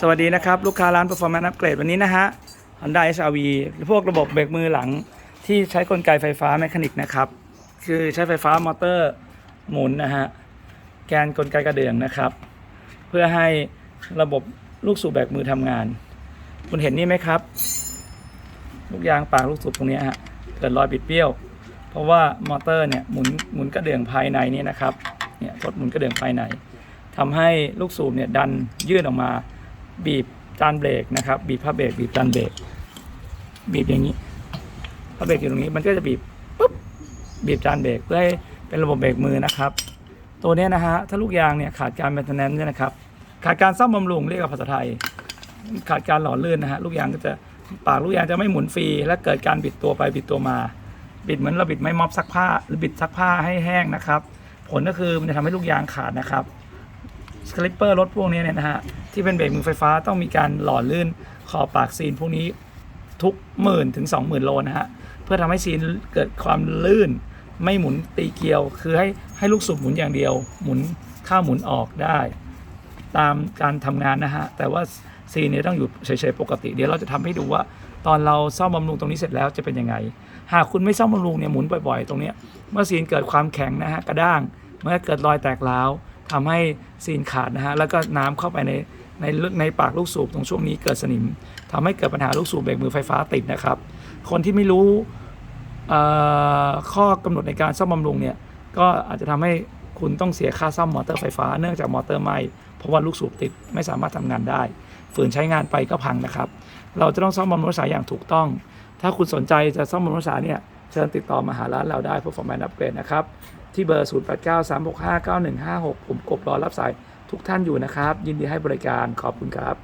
สวัสดีนะครับ ลูกค้าร้าน Performance Upgrade วันนี้นะฮะ Honda HR-V พวกระบบเบรกมือหลังที่ใช้กลไกไฟฟ้าแมคานิกนะครับ คือใช้ไฟฟ้ามอเตอร์หมุนนะฮะ แกนกลไกกระเดื่องนะครับ เพื่อให้ระบบลูกสูบแบกมือทำงาน คุณเห็นนี่ไหมครับ ลูกยางปากลูกสูบตรงนี้ฮะเกิดรอยบิดเบี้ยว เพราะว่ามอเตอร์เนี่ยหมุนหมุนกระเดื่องภายในนี่นะครับเนี่ยทดหมุนกระเดื่องภายในทำให้ลูกสูบเนี่ยดันยื่นออกมา บีบจานเบรกนะครับบีบผ้าเบรกบีบจานเบรกบีบอย่างนี้ผ้าเบรกอยู่ตรงนี้มันก็จะบีบปุ๊บบีบจานเบรกเพื่อให้เป็นระบบเบรกมือนะครับ ตัวนี้นะฮะถ้าลูกยางเนี่ยขาดการแมนเทนแนนซ์เนี่ยนะครับขาดการซ่อมบำรุงเรียกว่าภาษาไทย ขาดการหล่อลื่นนะฮะลูกยางก็จะปากลูกยางจะไม่หมุนฟรี และเกิดการบิดตัวไปบิดตัวมา บิดเหมือนเราบิดไม้ม็อบซักผ้าหรือบิดซักผ้าให้แห้งนะครับ ผลก็คือมันจะทำให้ลูกยางขาดนะครับ สคลิปเปอร์รถพวกนี้เนี่ยนะฮะที่เป็นเบรกมือไฟฟ้าต้องมีการหล่อลื่นขอบปากซีนพวกนี้ทุกหมื่นถึง 20,000 โลนะฮะเพื่อทำให้ซีนเกิดความลื่น ไม่หมุนตีเกลียว คือให้ให้ลูกสูบหมุนอย่างเดียว หมุนข้าหมุนออกได้ ตามการทำงานนะฮะแต่ว่าซีนเนี่ยต้องอยู่เฉยๆปกติ เดี๋ยวเราจะทำให้ดูว่า ตอนเราซ่อมบำรุงตรงนี้เสร็จแล้วจะเป็นยังไง หากคุณไม่ซ่อมบำรุงเนี่ยหมุนบ่อยๆ ตรงเนี้ยเมื่อซีนเกิดความแข็งนะฮะกระด้างเมื่อเกิดรอยแตกร้าว ทำให้ซีนขาดนะฮะแล้วก็น้ำเข้าไปในในในปากลูกสูบตรงช่วงนี้เกิดสนิมทำให้เกิดปัญหาลูกสูบเบรกมือไฟฟ้าติดนะครับ คนที่ไม่รู้ข้อกำหนดในการซ่อมบำรุงเนี่ยก็อาจจะทำให้คุณต้องเสียค่าซ่อมมอเตอร์ไฟฟ้าเนื่องจากมอเตอร์ไหมเพราะว่าลูกสูบติดไม่สามารถทำงานได้ ฝืนใช้งานไปก็พังนะครับ เราจะต้องซ่อมบำรุงรักษาอย่างถูกต้อง ถ้าคุณสนใจจะซ่อมบำรุงรักษาเนี่ย เชิญติดต่อมาหาร้านเราได้ Performance Upgrade นะครับ ที่เบอร์ 0893659156 ผมกบรอรับสายทุกท่านอยู่นะครับ ยินดีให้บริการขอบคุณครับ